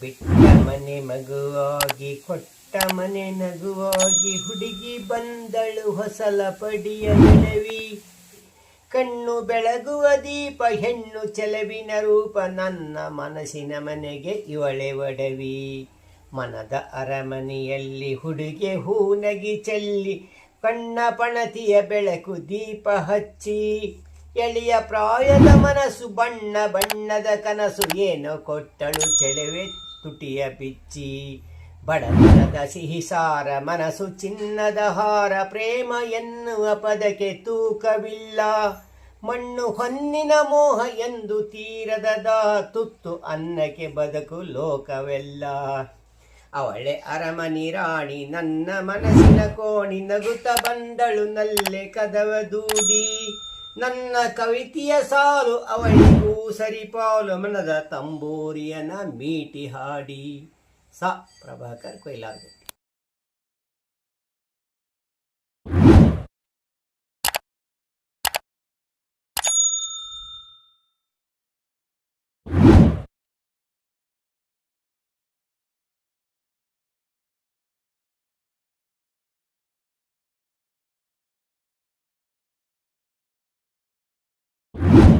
ಬಿಟ್ಟ ಮನೆ ಮಗುವಾಗಿ, ಕೊಟ್ಟ ಮನೆ ನಗುವಾಗಿ ಹುಡುಗಿ ಬಂದಳು ಹೊಸಲ ಪಡಿಯ ಎಳವಿ ಕಣ್ಣು ಬೆಳಗುವ ದೀಪ, ಹೆಣ್ಣು ಚೆಲವಿನ ರೂಪ, ನನ್ನ ಮನಸ್ಸಿನ ಮನೆಗೆ ಇವಳೆ ಒಡವಿ. ಮನದ ಅರಮನೆಯಲ್ಲಿ ಹುಡುಗೆ ಹೂನಗಿ ಚೆಲ್ಲಿ, ಕಣ್ಣ ಪಣತಿಯ ಬೆಳಕು ದೀಪ ಹಚ್ಚಿ. ಎಳೆಯ ಪ್ರಾಯದ ಮನಸ್ಸು, ಬಣ್ಣ ಬಣ್ಣದ ಕನಸು, ಏನು ಕೊಟ್ಟಳು ಚೆಲುವೆ ತುಟಿಯ ಬಿಚ್ಚಿ ಬಡತನದ ಸಿಹಿ ಸಾರ ಮನಸ್ಸು, ಚಿನ್ನದ ಹಾರ, ಪ್ರೇಮ ಎನ್ನುವ ಪದಕ್ಕೆ ತೂಕವಿಲ್ಲ. ಮಣ್ಣು ಹೊನ್ನಿನ ಮೋಹ ಎಂದು ತೀರದ ತುತ್ತು ಅನ್ನಕ್ಕೆ ಬದುಕು ಲೋಕವೆಲ್ಲ. ಅವಳೆ ಅರಮನಿ ರಾಣಿ, ನನ್ನ ಮನಸ್ಸಿನ ಕೋಣಿ ನಗುತ್ತ ಬಂದಳು, ನಲ್ಲೆ ಕದವ ದೂಡಿ. ನನ್ನ ಕವಿತೆಯ ಸಾಲು ಅವಳಿಗೂ ಸರಿಪಾಲು ಮನದ ತಂಬೂರಿಯನ ಮೀಟಿ ಹಾಡಿ ಸ ಪ್ರಭಾಕರ್ ಕೊಯ್ಲಾರ್ದು you.